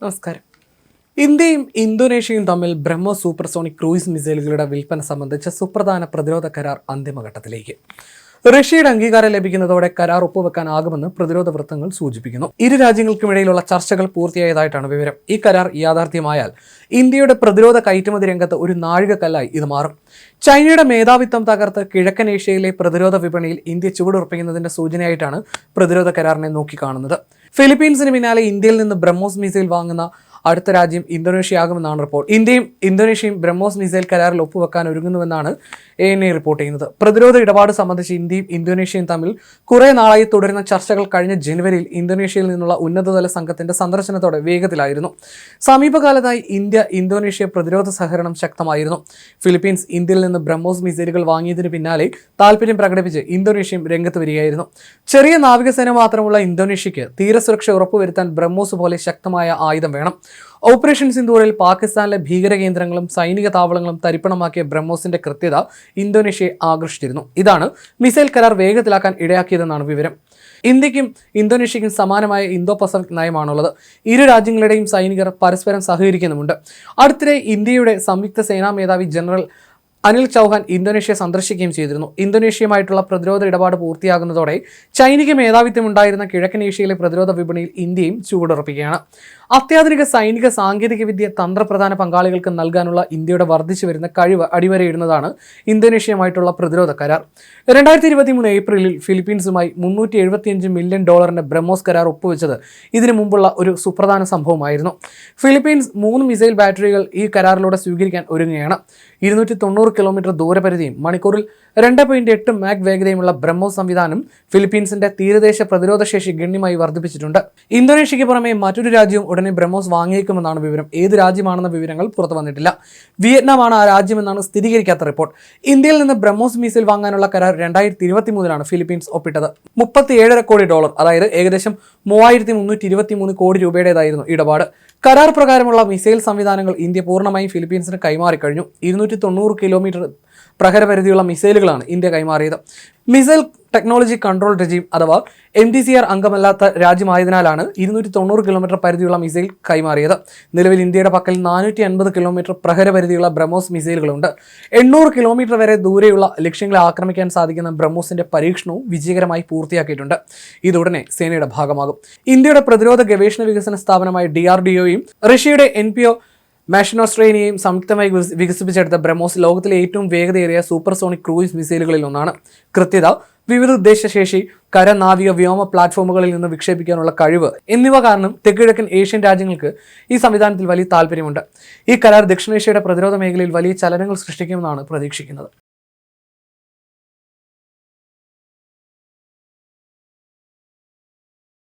നമസ്കാരം. ഇന്ത്യയും ഇന്തോനേഷ്യയും തമ്മിൽ ബ്രഹ്മോ സൂപ്പർസോണിക് ക്രൂയിസ് മിസൈലുകളുടെ വിൽപ്പന സംബന്ധിച്ച സുപ്രധാന പ്രതിരോധ കരാർ അന്തിമഘട്ടത്തിലേക്ക് റഷ്യയുടെ അംഗീകാരം ലഭിക്കുന്നതോടെ കരാർ ഒപ്പുവെക്കാനാകുമെന്ന് പ്രതിരോധ വൃത്തങ്ങൾ സൂചിപ്പിക്കുന്നു. ഇരു രാജ്യങ്ങൾക്കുമിടയിലുള്ള ചർച്ചകൾ പൂർത്തിയായതായിട്ടാണ് വിവരം. ഈ കരാർ യാഥാർത്ഥ്യമായാൽ ഇന്ത്യയുടെ പ്രതിരോധ കയറ്റുമതി രംഗത്ത് ഒരു നാഴികക്കല്ലായി ഇത് മാറും. ചൈനയുടെ മേധാവിത്വം തകർത്ത് കിഴക്കൻ ഏഷ്യയിലെ പ്രതിരോധ വിപണിയിൽ ഇന്ത്യ ചുവടുറപ്പിക്കുന്നതിന്റെ സൂചനയായിട്ടാണ് പ്രതിരോധ കരാറിനെ നോക്കിക്കാണുന്നത്. ഫിലിപ്പീൻസിന് പിന്നാലെ ഇന്ത്യയിൽ നിന്ന് ബ്രഹ്മോസ് മിസൈൽ വാങ്ങുന്ന അടുത്ത രാജ്യം ഇന്തോനേഷ്യ ആകുമെന്നാണ് റിപ്പോർട്ട് ഇന്ത്യയും ഇന്തോനേഷ്യയും ബ്രഹ്മോസ് മിസൈൽ കരാറിൽ ഒപ്പുവെക്കാൻ ഒരുങ്ങുന്നുവെന്നാണ് എ എൻ എ റിപ്പോർട്ട് ചെയ്യുന്നത്. പ്രതിരോധ ഇടപാട് സംബന്ധിച്ച് ഇന്ത്യയും ഇന്തോനേഷ്യയും തമ്മിൽ കുറേ നാളായി തുടരുന്ന ചർച്ചകൾ കഴിഞ്ഞ ജനുവരിയിൽ ഇന്തോനേഷ്യയിൽ നിന്നുള്ള ഉന്നതതല സംഘത്തിന്റെ സന്ദർശനത്തോടെ വേഗത്തിലായിരുന്നു. സമീപകാലത്തായി ഇന്ത്യ ഇന്തോനേഷ്യ പ്രതിരോധ സഹകരണം ശക്തമായിരുന്നു. ഫിലിപ്പീൻസ് ഇന്ത്യയിൽ നിന്ന് ബ്രഹ്മോസ് മിസൈലുകൾ വാങ്ങിയതിന് പിന്നാലെ താല്പര്യം പ്രകടിപ്പിച്ച് ഇന്തോനേഷ്യയും രംഗത്ത് വരികയായിരുന്നു. ചെറിയ നാവികസേന മാത്രമുള്ള ഇന്തോനേഷ്യയ്ക്ക് തീരസുരക്ഷ ഉറപ്പുവരുത്താൻ ബ്രഹ്മോസ് പോലെ ശക്തമായ ആയുധം വേണം. ഓപ്പറേഷൻ സിന്ദൂറിൽ പാകിസ്ഥാനിലെ ഭീകര കേന്ദ്രങ്ങളും സൈനിക താവളങ്ങളും തരിപ്പണമാക്കിയ ബ്രഹ്മോസിന്റെ കൃത്യത ഇന്തോനേഷ്യയെ ആകർഷിച്ചിരുന്നു. ഇതാണ് മിസൈൽ കരാർ വേഗത്തിലാക്കാൻ ഇടയാക്കിയതെന്നാണ് വിവരം. ഇന്ത്യക്കും ഇന്തോനേഷ്യയ്ക്കും സമാനമായ ഇന്തോ പസഫിക് നയമാണുള്ളത്. ഇരു രാജ്യങ്ങളുടെയും സൈനികർ പരസ്പരം സഹകരിക്കുന്നുമുണ്ട്. അടുത്തിടെ ഇന്ത്യയുടെ സംയുക്ത സേനാ മേധാവി ജനറൽ അനിൽ ചൗഹാൻ ഇന്തോനേഷ്യ സന്ദർശിക്കുകയും ചെയ്തിരുന്നു. ഇന്തോനേഷ്യയുമായിട്ടുള്ള പ്രതിരോധ ഇടപാട് പൂർത്തിയാകുന്നതോടെ ചൈനിക മേധാവിത്വം ഉണ്ടായിരുന്ന കിഴക്കൻ ഏഷ്യയിലെ പ്രതിരോധ വിപണിയിൽ ഇന്ത്യയും ചുവടുറപ്പിക്കുകയാണ്. അത്യാധുനിക സൈനിക സാങ്കേതികവിദ്യ തന്ത്രപ്രധാന പങ്കാളികൾക്ക് നൽകാനുള്ള ഇന്ത്യയുടെ വർദ്ധിച്ചു വരുന്ന കഴിവ് അടിവരയിടുന്നതാണ് ഇന്തോനേഷ്യയുമായിട്ടുള്ള പ്രതിരോധ കരാർ. രണ്ടായിരത്തി ഇരുപത്തി മൂന്ന് ഏപ്രിലിൽ ഫിലിപ്പീൻസുമായി മുന്നൂറ്റി എഴുപത്തിയഞ്ച് മില്യൺ ഡോളറിന്റെ ബ്രഹ്മോസ് കരാർ ഒപ്പുവെച്ചത് ഇതിനു മുമ്പുള്ള ഒരു സുപ്രധാന സംഭവമായിരുന്നു. ഫിലിപ്പീൻസ് മൂന്ന് മിസൈൽ ബാറ്ററികൾ ഈ കരാറിലൂടെ സ്വീകരിക്കാൻ ഒരുങ്ങുകയാണ്. ഇരുന്നൂറ്റി തൊണ്ണൂറ് കിലോമീറ്റർ ദൂരപരിധിയും മണിക്കൂറിൽ രണ്ട് പോയിന്റ് എട്ട് മാക് വേഗതയുമുള്ള ബ്രഹ്മോസ് സംവിധാനം ഫിലിപ്പീൻസിന്റെ തീരദേശ പ്രതിരോധ ശേഷി ഗണ്യമായി വർദ്ധിപ്പിച്ചിട്ടുണ്ട്. ഇന്തോനേഷ്യയ്ക്ക് പുറമെ മറ്റൊരു രാജ്യവും ഉടനെ ബ്രഹ്മോസ് വാങ്ങിയേക്കുമെന്നാണ് വിവരം. ഏത് രാജ്യമാണെന്ന വിവരങ്ങൾ പുറത്തു വന്നിട്ടില്ല വിയറ്റ്നാമാണ് ആ രാജ്യമെന്നാണ് സ്ഥിരീകരിക്കാത്ത റിപ്പോർട്ട്. ഇന്ത്യയിൽ നിന്ന് ബ്രഹ്മോസ് മിസൈൽ വാങ്ങാനുള്ള കരാർ രണ്ടായിരത്തി ഇരുപത്തി മൂന്നിലാണ് ഫിലിപ്പീൻസ് ഒപ്പിട്ടത്. മുപ്പത്തി ഏഴര കോടി ഡോളർ അതായത് ഏകദേശം മൂവായിരത്തി മുന്നൂറ്റി ഇരുപത്തി മൂന്ന് കോടി രൂപയുടേതായിരുന്നു ഇടപാട്. കരാർ പ്രകാരമുള്ള മിസൈൽ സംവിധാനങ്ങൾ ഇന്ത്യ പൂർണമായും ഫിലിപ്പീൻസിന് കൈമാറിക്കഴിഞ്ഞു. ഇരുന്നൂറ്റി തൊണ്ണൂറ് കിലോമീറ്റർ പ്രഹരപരിധിയുള്ള മിസൈലുകളാണ് ഇന്ത്യ കൈമാറിയത്. മിസൈൽ ടെക്നോളജി കൺട്രോൾ രജീം അഥവാ എം ഡി സി ആർ അംഗമല്ലാത്ത രാജ്യമായതിനാലാണ് ഇരുന്നൂറ്റി തൊണ്ണൂറ് കിലോമീറ്റർ പരിധിയുള്ള മിസൈൽ കൈമാറിയത്. നിലവിൽ ഇന്ത്യയുടെ പക്കൽ നാനൂറ്റി അൻപത് കിലോമീറ്റർ പ്രഹരപരിധിയുള്ള ബ്രഹ്മോസ് മിസൈലുകളുണ്ട്. എണ്ണൂറ് കിലോമീറ്റർ വരെ ദൂരെയുള്ള ലക്ഷ്യങ്ങളെ ആക്രമിക്കാൻ സാധിക്കുന്ന ബ്രഹ്മോസിന്റെ പരീക്ഷണവും വിജയകരമായി പൂർത്തിയാക്കിയിട്ടുണ്ട്. ഇതുടനെ സേനയുടെ ഭാഗമാകും. ഇന്ത്യയുടെ പ്രതിരോധ ഗവേഷണ വികസന സ്ഥാപനമായ ഡി ആർ ഡി ഒയും റഷ്യയുടെ എൻ പി ഒ മാഷിനോസ്ട്രേനിയയും സംയുക്തമായി വികസിപ്പിച്ചെടുത്ത ബ്രഹ്മോസ് ലോകത്തിലെ ഏറ്റവും വേഗതയേറിയ സൂപ്പർസോണിക് ക്രൂയിസ് മിസൈലുകളിൽ ഒന്നാണ്. കൃത്യത വിവിധ ഉദ്ദേശശേഷി കര നാവിക വ്യോമ പ്ലാറ്റ്ഫോമുകളിൽ നിന്ന് വിക്ഷേപിക്കാനുള്ള കഴിവ് എന്നിവ കാരണം തെക്കുകിഴക്കൻ ഏഷ്യൻ രാജ്യങ്ങൾക്ക് ഈ സംവിധാനത്തിൽ വലിയ താല്പര്യമുണ്ട്. ഈ കരാർ ദക്ഷിണേഷ്യയുടെ പ്രതിരോധ മേഖലയിൽ വലിയ ചലനങ്ങൾ സൃഷ്ടിക്കുമെന്നാണ് പ്രതീക്ഷിക്കുന്നത്.